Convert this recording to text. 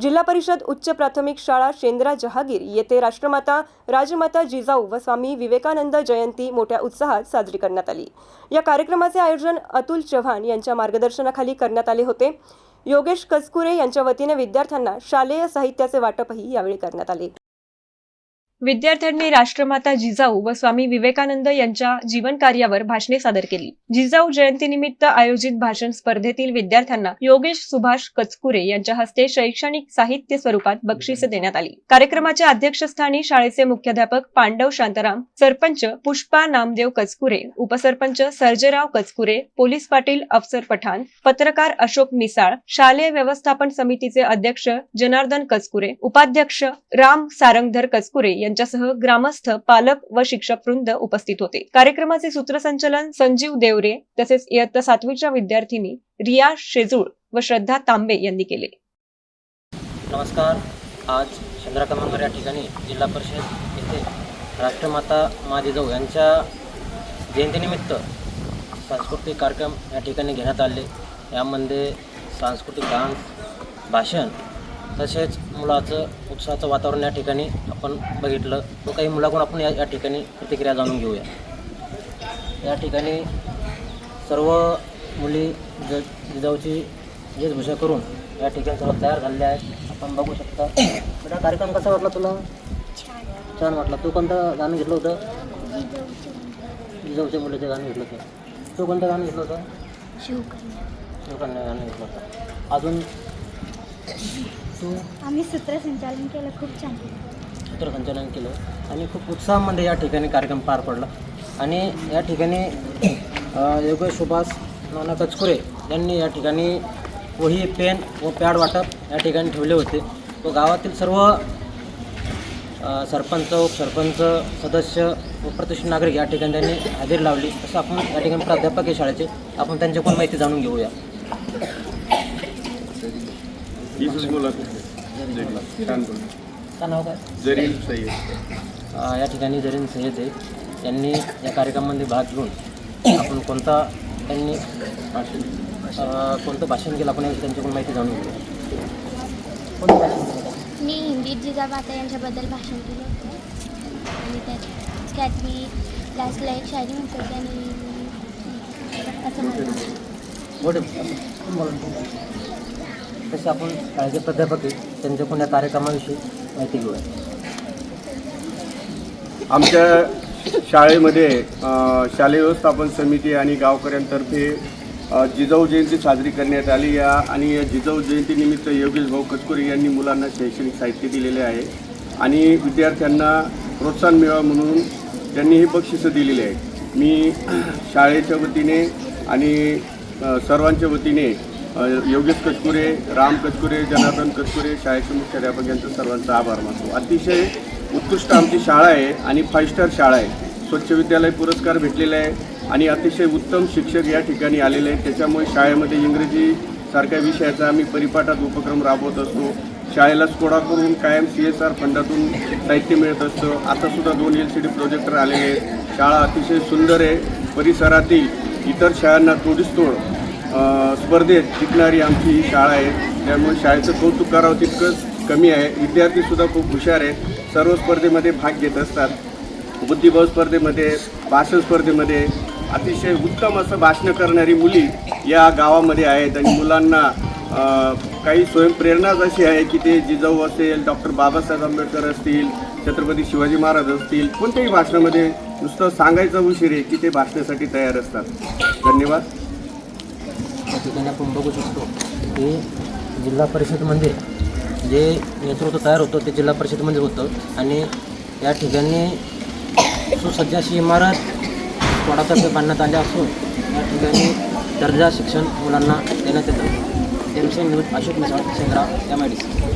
जिल्हा परिषद उच्च प्राथमिक शाळा शेंद्रा जहागीर येथे राष्ट्रमाता राजमाता जिजाऊ व स्वामी विवेकानंद जयंती मोठ्या उत्साहात साजरी करण्यात आली. या कार्यक्रमाचे आयोजन अतुल चव्हाण यांच्या मार्गदर्शनाखाली करण्यात आले होते. योगेश कसकुरे यांच्या वतीने विद्यार्थ्यांना शालेय साहित्याचे वाटपही यावेळी करण्यात आले. विद्यार्थ्यांनी राष्ट्रमाता जिजाऊ व स्वामी विवेकानंद यांच्या जीवन कार्यावर भाषणे सादर केली. जिजाऊ जयंतीनिमित्त आयोजित भाषण स्पर्धेतील विद्यार्थ्यांना योगेश सुभाष कचकुरे यांच्या हस्ते शैक्षणिक साहित्य स्वरूपात बक्षिसे देण्यात आली. कार्यक्रमाच्या अध्यक्षस्थानी शाळेचे मुख्याध्यापक पांडव शांताराम सरपंच पुष्पा नामदेव कचकुरे उपसरपंच सर्जेराव कचकुरे पोलीस पाटील अफसर पठाण पत्रकार अशोक मिसाळ शालेय व्यवस्थापन समितीचे अध्यक्ष जनार्दन कचकुरे उपाध्यक्ष राम सारंगधर कचकुरे यांच्यासह ग्रामस्थ पालक व शिक्षक वृंद उपस्थित होते. कार्यक्रमाचे सूत्रसंचलन संजीव देवरे तसेच इयत्ता सातवीच्या विद्यार्थिनी रिया शेजूळ व श्रद्धा तांबे यांनी केले. नमस्कार. आज चंद्रकामांगर या ठिकाणी जिल्हा परिषद येथे राष्ट्रमाता मा जिजाऊ यांच्या जयंतीनिमित्त सांस्कृतिक कार्यक्रम या ठिकाणी घेण्यात आले. यामध्ये सांस्कृतिक डान्स भाषण तसेच मुलाचं उत्साहाचं वातावरण या ठिकाणी आपण बघितलं. व काही मुलाकडून आपण या या ठिकाणी प्रतिक्रिया जाणून घेऊया. या ठिकाणी सर्व मुली ज जिजाऊची वेशभूषा करून या ठिकाणी सर्व तयार झालेले आहेत. आपण बघू शकता. बेटा कार्यक्रम कसा वाटला तुला? छान वाटला. तू कोणतं गाणं घेतलं होतं? जिजाऊच्या मुलीचं गाणं घेतलं होतं. तू कोणतं गाणं घेतलं होतं? शिवकन्या. शिवकन्या गाणं घेतलं होतं. अजून तू आम्ही सूत्रसंचालन केलं खूप छान. सूत्रसंचालन केलं. आणि खूप उत्साहामध्ये या ठिकाणी कार्यक्रम पार पडला. आणि या ठिकाणी योगेश सुभाष नाना कचकुरे यांनी या ठिकाणी वही पेन व पॅड वाटप या ठिकाणी ठेवले होते. व गावातील सर्व सरपंच सरपंच उपसरपंच सदस्य व प्रतिष्ठित नागरिक या ठिकाणी त्यांनी हजेरी लावली. असं आपण या ठिकाणी प्राध्यापक शाळेचे आपण त्यांच्याकडून माहिती जाणून घेऊया. बोल का नाव काय जरील सय्यद अ, या ठिकाणी जरीन सय्यद आहे यांनी या कार्यक्रमामध्ये भाग घेऊन आपण कोणता त्यांनी कोणतं भाषण केलं आपण त्यांच्याकडून माहिती जाणून घेऊ मी हिंदीत जिजामाता यांच्याबद्दल भाषण केलं होतं. आणि त्यात त्यात मी लास्टला एक शायरी म्हणत आणि असं म्हणलं मोठे तसे आपण काळजी प्राध्यापक त्यांच्या त्यांच्याकडून या कार्यक्रमाविषयी माहिती घेऊया. आमच्या शाळेमध्ये शालेय व्यवस्थापन समिती आणि गावकऱ्यांतर्फे जिजाऊ जयंती साजरी करण्यात आली. या आणि या जिजाऊ जयंतीनिमित्त योगेश भाऊ कचकुरे यांनी मुलांना शैक्षणिक साहित्य दिलेले आहे आणि विद्यार्थ्यांना प्रोत्साहन मिळावं म्हणून त्यांनी ही बक्षिसं दिलेली आहेत. मी शाळेच्या वतीने आणि सर्वांच्या वतीने योगेश कचकुरे राम कचकुरे जनार्दन कचकुरे शाळेचे मुख्याध्यापक यांचा सर्वांचा आभार मानतो. अतिशय उत्कृष्ट आमची शाळा आहे आणि फाईव्ह स्टार शाळा आहे. स्वच्छ विद्यालय पुरस्कार भेटलेला आहे आणि अतिशय उत्तम शिक्षक या ठिकाणी आलेले आहेत. त्याच्यामुळे शाळेमध्ये इंग्रजी सारख्या विषयाचा आम्ही परिपाठात उपक्रम राबवत असतो. शाळेला स्कोडा करून कायम सी एस आर फंडातून साहित्य मिळत असतं. आतासुद्धा दोन एल सी डी प्रोजेक्टर आलेले आहेत. शाळा अतिशय सुंदर आहे. परिसरातील इतर शाळांना तोडीस तोड स्पर्धेत जिंकणारी आमची ही शाळा आहे. त्यामुळे शाळेचं कौतुक करावं तितकंच कमी आहे. विद्यार्थीसुद्धा खूप हुशार आहेत. सर्व स्पर्धेमध्ये भाग घेत असतात. बुद्धिबळ स्पर्धेमध्ये भाषण स्पर्धेमध्ये अतिशय उत्तम असं भाषणं करणारी मुली या गावामध्ये आहेत. आणि मुलांना काही स्वयंप्रेरणाच अशी आहे की ते जिजाऊ असेल डॉक्टर बाबासाहेब आंबेडकर असतील छत्रपती शिवाजी महाराज असतील कोणत्याही भाषणामध्ये नुसतं सांगायचं उशीर आहे की ते भाषणासाठी तयार असतात. धन्यवाद. ठिकाणी आपण बघू शकतो की जिल्हा परिषदमध्ये जे नेतृत्व तयार होतं ते जिल्हा परिषदमध्ये होतं. आणि या ठिकाणी सुसज्ज अशी इमारत वडातर्फे बांधण्यात आली असून या ठिकाणी दर्जा शिक्षण मुलांना देण्यात येतं. त्यांचे निवृत्त Ashok Misal Shendra M I D C